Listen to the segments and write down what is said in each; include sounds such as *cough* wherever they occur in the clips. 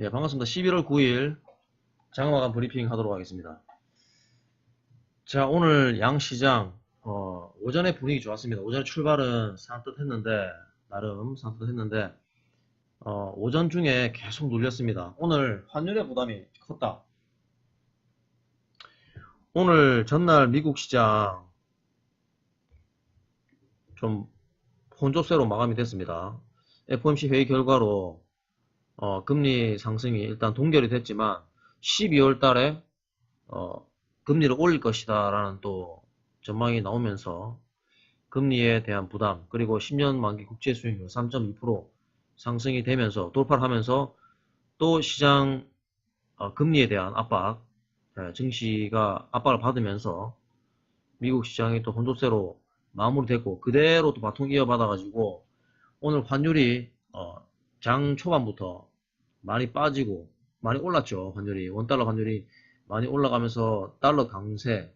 예, 반갑습니다. 11월 9일 장마감 브리핑 하도록 하겠습니다. 자, 오늘 양시장, 어, 오전에 분위기 좋았습니다. 오전에 출발은 산뜻했는데, 나름 산뜻했는데, 어, 오전 중에 계속 눌렸습니다. 오늘 환율의 부담이 컸다. 오늘 전날 미국 시장 좀 혼조세로 마감이 됐습니다. FOMC 회의 결과로 어, 금리 상승이 일단 동결이 됐지만 12월 달에 어, 금리를 올릴 것이다 라는 또 전망이 나오면서 금리에 대한 부담 그리고 10년 만기 국채 수익률 3.2% 상승이 되면서 돌파를 하면서 또 시장 어, 금리에 대한 압박 예, 증시가 압박을 받으면서 미국 시장이 또 혼조세로 마무리됐고 그대로 또 바통 이어받아 가지고 오늘 환율이 어, 장 초반부터 많이 빠지고 많이 올랐죠 환율이. 원달러 환율이 많이 올라가면서 달러 강세.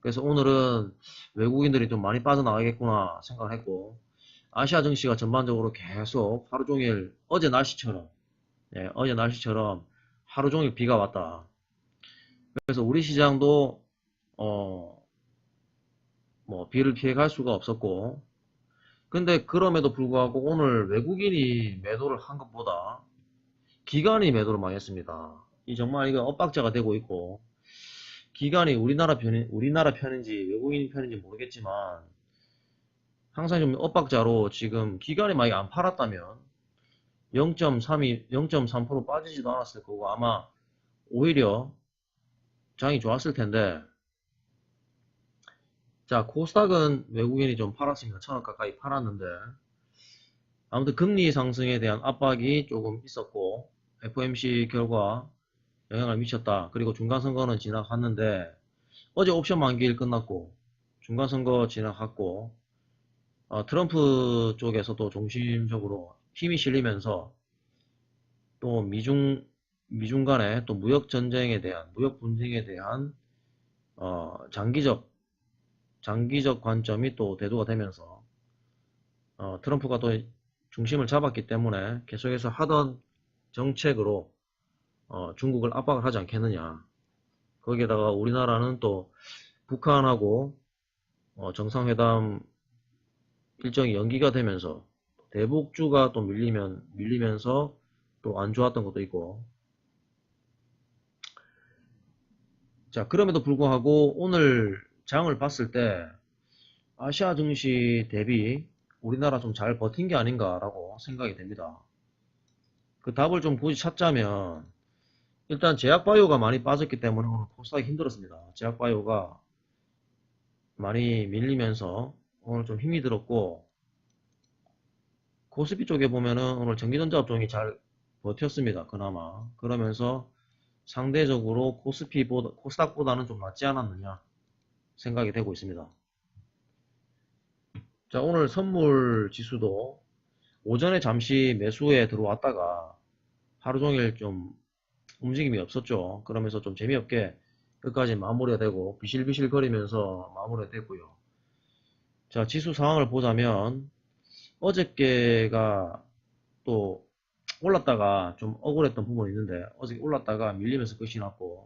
그래서 오늘은 외국인들이 좀 많이 빠져나가겠구나 생각을 했고 아시아 증시가 전반적으로 계속 하루 종일 어제 날씨처럼 예, 어제 날씨처럼 하루 종일 비가 왔다. 그래서 우리 시장도 어, 뭐 비를 피해 갈 수가 없었고 근데 그럼에도 불구하고 오늘 외국인이 매도를 한 것보다 기관이 매도를 많이 했습니다. 이 정말 이거 엇박자가 되고 있고 기관이 우리나라 편인 우리나라 편인지 외국인 편인지 모르겠지만 항상 좀 엇박자로 지금 기관이 많이 안 팔았다면 0.3이 0.3% 빠지지도 않았을 거고 아마 오히려 장이 좋았을 텐데 자 코스닥은 외국인이 좀 팔았습니다. 천원 가까이 팔았는데 아무튼 금리 상승에 대한 압박이 조금 있었고 FOMC 결과 영향을 미쳤다. 그리고 중간선거는 지나갔는데 어제 옵션 만기일 끝났고 중간선거 지나갔고 어, 트럼프 쪽에서도 중심적으로 힘이 실리면서 또 미중 미중 간의 또 무역 전쟁에 대한 무역 분쟁에 대한 어, 장기적 장기적 관점이 또 대두가 되면서 어, 트럼프가 또 중심을 잡았기 때문에 계속해서 하던 정책으로 어, 중국을 압박을 하지 않겠느냐. 거기에다가 우리나라는 또 북한하고 어, 정상회담 일정이 연기가 되면서 대북주가 또 밀리면 밀리면서 또 안 좋았던 것도 있고 자 그럼에도 불구하고 오늘 장을 봤을 때 아시아 증시 대비 우리나라 좀 잘 버틴 게 아닌가라고 생각이 됩니다. 그 답을 좀 굳이 찾자면 일단 제약바이오가 많이 빠졌기 때문에 오늘 코스닥이 힘들었습니다. 제약바이오가 많이 밀리면서 오늘 좀 힘이 들었고 코스피 쪽에 보면은 오늘 전기전자 업종이 잘 버텼습니다. 그나마 그러면서 상대적으로 코스피보다 코스닥보다는 좀 낫지 않았느냐 생각이 되고 있습니다. 자 오늘 선물 지수도 오전에 잠시 매수에 들어왔다가 하루 종일 좀 움직임이 없었죠. 그러면서 좀 재미없게 끝까지 마무리가 되고 비실비실 거리면서 마무리가 됐고요. 자 지수 상황을 보자면 어저께가 또 올랐다가 좀 억울했던 부분이 있는데 어저께 올랐다가 밀리면서 끝이 났고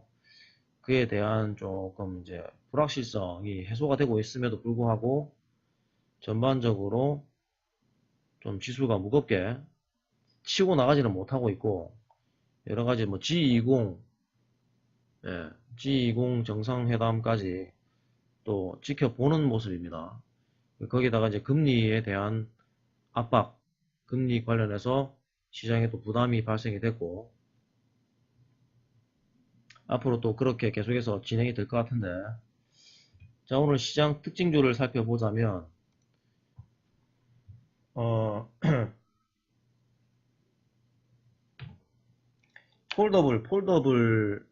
그에 대한 조금 이제 불확실성이 해소가 되고 있음에도 불구하고 전반적으로 좀 지수가 무겁게 치고 나가지는 못하고 있고 여러 가지 뭐 G20 예, G20 정상회담까지 또 지켜보는 모습입니다. 거기다가 이제 금리에 대한 압박, 금리 관련해서 시장에 또 부담이 발생이 됐고 앞으로 또 그렇게 계속해서 진행이 될 것 같은데. 자 오늘 시장 특징주를 살펴보자면 어 *clears throat* 폴더블 폴더블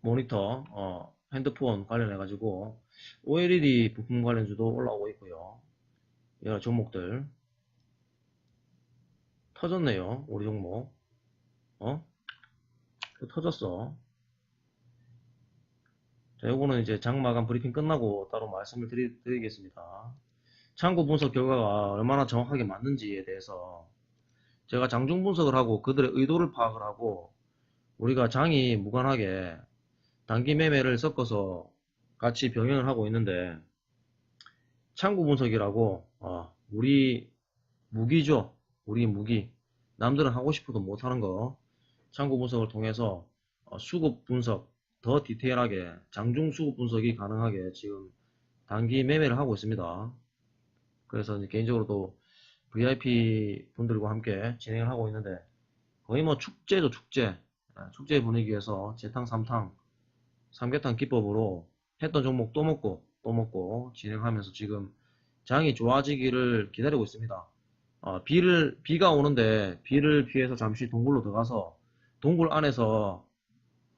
모니터 어, 핸드폰 관련해 가지고 OLED 부품 관련주도 올라오고 있고요. 여러 종목들. 터졌네요 우리 종목. 어? 터졌어 자 요거는 이제 장마감 브리핑 끝나고 따로 말씀을 드리, 드리겠습니다 참고 분석 결과가 얼마나 정확하게 맞는지에 대해서 제가 장중 분석을 하고 그들의 의도를 파악을 하고 우리가 장이 무관하게 단기 매매를 섞어서 같이 병행을 하고 있는데 창구 분석이라고 어, 우리 무기죠. 우리 무기. 남들은 하고 싶어도 못하는 거 창구 분석을 통해서 어, 수급 분석 더 디테일하게 장중 수급 분석이 가능하게 지금 단기 매매를 하고 있습니다. 그래서 개인적으로도 VIP 분들과 함께 진행을 하고 있는데 거의 뭐 축제죠 축제 아, 축제 분위기에서 재탕 삼탕 삼계탕 기법으로 했던 종목 또 먹고 또 먹고 진행하면서 지금 장이 좋아지기를 기다리고 있습니다. 어, 비를 비가 오는데 비를 피해서 잠시 동굴로 들어가서 동굴 안에서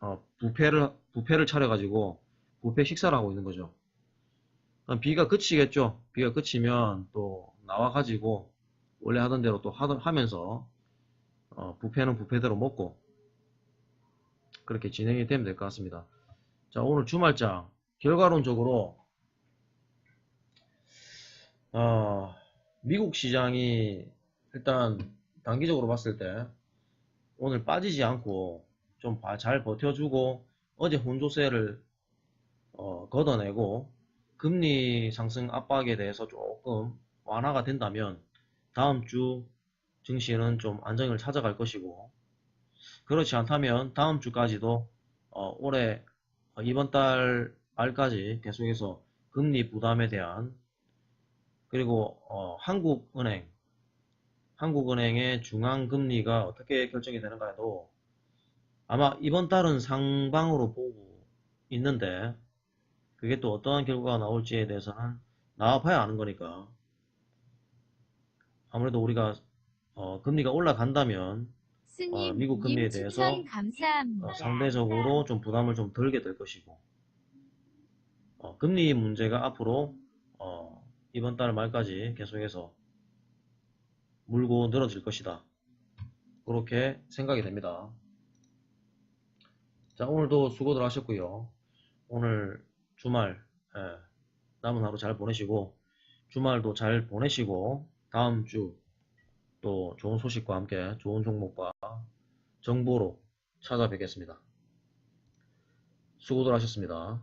어, 부패를 부패를 차려가지고 부패 식사를 하고 있는 거죠. 비가 그치겠죠. 비가 그치면 또 나와가지고 원래 하던 대로 또 하던, 하면서 어, 부패는 부패대로 먹고 그렇게 진행이 되면 될 것 같습니다. 자 오늘 주말장 결과론적으로 어, 미국 시장이 일단 단기적으로 봤을 때 오늘 빠지지 않고 좀 잘 버텨주고 어제 혼조세를 어, 걷어내고 금리 상승 압박에 대해서 조금 완화가 된다면 다음 주 증시는 좀 안정을 찾아갈 것이고 그렇지 않다면 다음 주까지도 어, 올해 어, 이번 달 말까지 계속해서 금리 부담에 대한 그리고 어, 한국은행 한국은행의 중앙금리가 어떻게 결정이 되는가에도 아마 이번 달은 상방으로 보고 있는데 그게 또 어떠한 결과가 나올지에 대해서는 나와봐야 아는 거니까. 아무래도 우리가 어, 금리가 올라간다면 어, 미국 금리에 님 대해서. 어, 상대적으로 좀 부담을 좀 덜게 될 것이고 어, 금리 문제가 앞으로 어, 이번 달 말까지 계속해서 물고 늘어질 것이다. 그렇게 생각이 됩니다 자 오늘도 수고들 하셨고요 오늘 주말 예, 남은 하루 잘 보내시고 주말도 잘 보내시고 다음 주 또 좋은 소식과 함께 좋은 종목과 정보로 찾아뵙겠습니다. 수고들 하셨습니다.